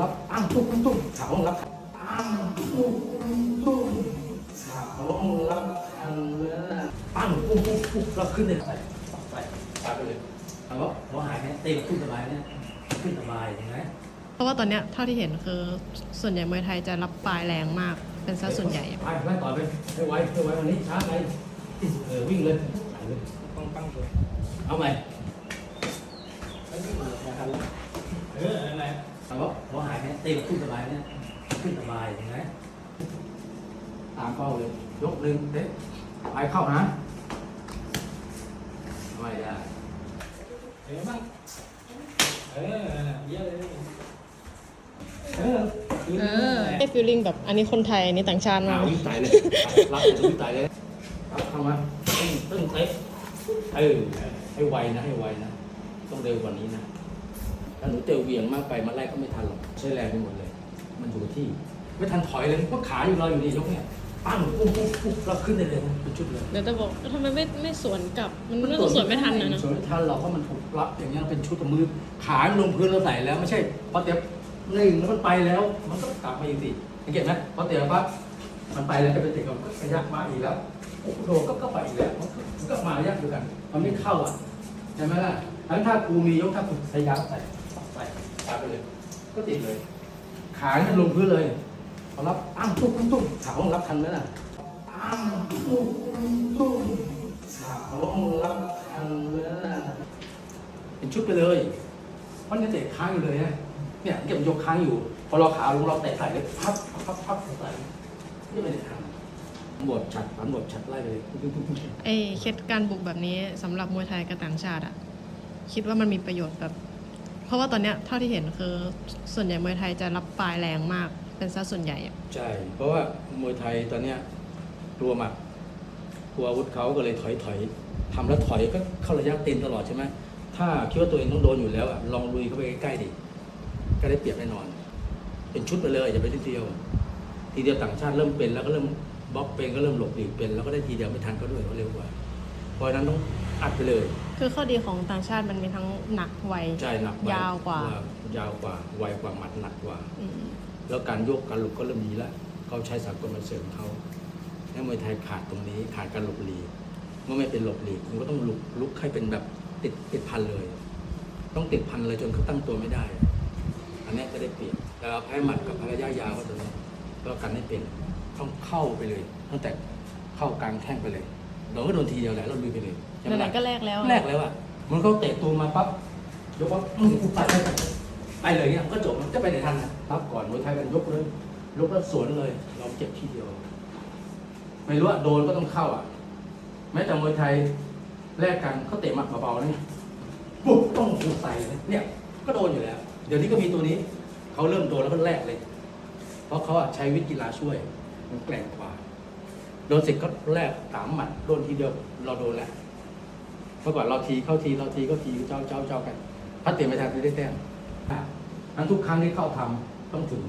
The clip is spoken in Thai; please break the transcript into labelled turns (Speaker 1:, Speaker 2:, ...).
Speaker 1: รับอ้ำตุ้มตุ้มตุ้มขาลงรับอ้ำตุ้มตุ้มตุ้มขาลงรับทางเรือปั้งปุ้มปุ้มปุ้มเราขึ้นเลยใส่ใส่ใส่ไปเลยเอาว่าหัวหายไหมเตะขึ้นสบายเนี่ยขึ้นสบายเห็นไหม
Speaker 2: เพราะว่าตอนเนี้ยเท่าที่เห็นคือส่วนใหญ่มวยไทยจะรับปลายแรงมากเป็นซะส่วนใหญ่อะ
Speaker 1: ไปไปต่อไปให้ไวให้ไววันนี้ช้าไปเออวิ่งเลยไปเลยปังปังเลยเอาใหม่เอออะไรเอาว่า หัวหายไหมเตะขึ้นสบายเนี่ยขึ้นสบายเห็นไหมตามเป้าเลยยกหนึ่งเตะไปเข้าหาไม่ได้เห็นบ้างเออเยอะเลยเออ
Speaker 2: เออได้ฟีลลิ่งแบบอันนี้คนไทยอันนี้ต่างชาติมา
Speaker 1: อ้ากววิ่งตายเลยรับเลยวิ่งตายเลยรับเข้ามาตึ้งตึ้งเตะเออให้ไวนะให้ไวนะต้องเร็วกว่านี้นะ ถ้าหนูเตะเหวียงมากไปมันไล่ก็ไม่ทันหรอกใช้แรงไปหมดเลย มันอยู่กับที่ ไม่ทันถอยเลยเพราะขาอยู่รออยู่นี่ยกเนี่ยปั้งปุ๊บปุ๊บปุ๊บเราขึ้นได้เลยนะเป็นชุดเลย
Speaker 2: เดี๋ยวจะบอกว่าทำไมไม่ไม่สวนกลับ มันน่าจะสวนไม่ทันนะเนอะ
Speaker 1: สวนไม่ทันหรอกเพราะมันถูกรับอย่างเงี้ยเป็นชุดกับมือขามันลงพื้นเราใส่แล้วไม่ใช่พอเตะหนึ่งแล้วมันไปแล้ว มันก็กลับมาอีกสิสังเกตไหมพอเตะปั๊บมันไปแล้วจะเป็นเตะกับก็ขยักมาอีกแล้วโอ้โหก็ก็ไปอีกแล้วมันก็มันก็มาระยะเดียวกัน มันไม่เข้าอะใช่ไหมล่ะทั้งถ้าครูมียกถ้าครูพยายามใส่ใส่ตาไปเลย ก็ติดเลย ขาเนี่ยลงพื้นเลยพอรับอ้ำตุ้มตุ้มตุ้มขาลงรับทันไหมล่ะอ้ำตุ้มตุ้มตุ้มขาลงรับทันไหมล่ะเป็นชุดไปเลยเพราะเนี่ยเตะค้างอยู่เลยนะเนี่ยเก็บยกค้างอยู่ พอเราขาลงเราเตะใส่เลยพับพับพับใส่นี่ไม่ได้ทำบทฉัดฝันบทฉัดไล่ไปเลย
Speaker 2: ไอ้เคล็ดการบุกแบบนี้สำหรับมวยไทยกับต่างชาติอะคิดว่ามันมีประโยชน์แบบ เพราะว่าตอนเนี้ยเท่าที่เห็นคือส่วนใหญ่มวยไทยจะรับปลายแรงมากเป็นซะส่วนใหญ่อะ
Speaker 1: ใช่ เพราะว่ามวยไทยตอนเนี้ยกลัวหมัดกลัวอาวุธเขาก็เลยถอยถอยทำแล้วถอยก็เข้าระยะตีนตลอดใช่ไหมถ้าคิดว่าตัวเองต้องโดนอยู่แล้วอะลองลุยเข้าไปใกล้ๆดิก็ได้เปรียบแน่นอน เป็นชุดไปเลยอย่าไปทีเดียว ทีเดียวต่างชาติเริ่มเป็นแล้วก็เริ่มบล็อกเป็นก็เริ่มหลบหลีกเป็นแล้วก็ได้ทีเดียวไม่ทันก็ด้วยก็เร็วกว่าเพราะฉะนั้นต้องอัดไปเลย
Speaker 2: คือข้อดีของต่างชาติมันมีทั้งหนักไว
Speaker 1: ใช่หนัก
Speaker 2: ยาวกว่า
Speaker 1: ยาวกว่าไวกว่าหมัดหนักกว่า
Speaker 2: อืม
Speaker 1: แล้วการโยกการหลบก็เริ่มดีแล้วเขาใช้สากลมาเสริมเขาแล้วมวยไทยขาดตรงนี้ขาดการหลบหลีกเมื่อไม่เป็นหลบหลีกมันก็ต้องลุกลุกให้เป็นแบบติดติดพันเลย ต้องติดพันเลยจนเขาตั้งตัวไม่ได้ อันนี้จะได้เปรียบแต่เราแพ้หมัดกับภรรยายาวก็ตัวนี้ก็กันไม่เป็นต้องเข้าไปเลย ตั้งแต่เข้ากลางแข้งไปเลย เราก็โดนทีเดียวแหละเราลุยไปเลยใช่ไหม
Speaker 2: ไหน
Speaker 1: ล่ะ
Speaker 2: ๆก็แลกแล้วอะ
Speaker 1: แรกแล้วอะมันเขาเตะตูมมาปั๊บยกปั๊บอื้อไปไปไปไปเลยเนี่ยมันก็จบมันจะไปไหนทันนะรับก่อนมวยไทยกันยกเลยยกแล้วสวนเลย เราเจ็บทีเดียว ไม่รู้อะโดนก็ต้องเข้าอะ แม้แต่มวยไทยแลกกันเขาเตะหมัดเบาๆนี่ปุ๊บต้องหูใส่เลยเนี่ย ก็โดนอยู่แล้ว เดี๋ยวนี้ก็มีตัวนี้เขาเริ่มโดนแล้วก็แลกเลย เพราะเขาอะใช้วิทย์กีฬาช่วย มันแกร่งกว่า โดนเสร็จก็แลกสามหมัดโดนทีเดียวเราโดนแล้วเมื่อก่อนเราทีเข้าทีเราทีก็ทีเจ้าเจ้าเจ้ากันพัดเตะไม่ทันไม่ได้แต้มนั้นทุกครั้งที่เข้าทำต้องถึง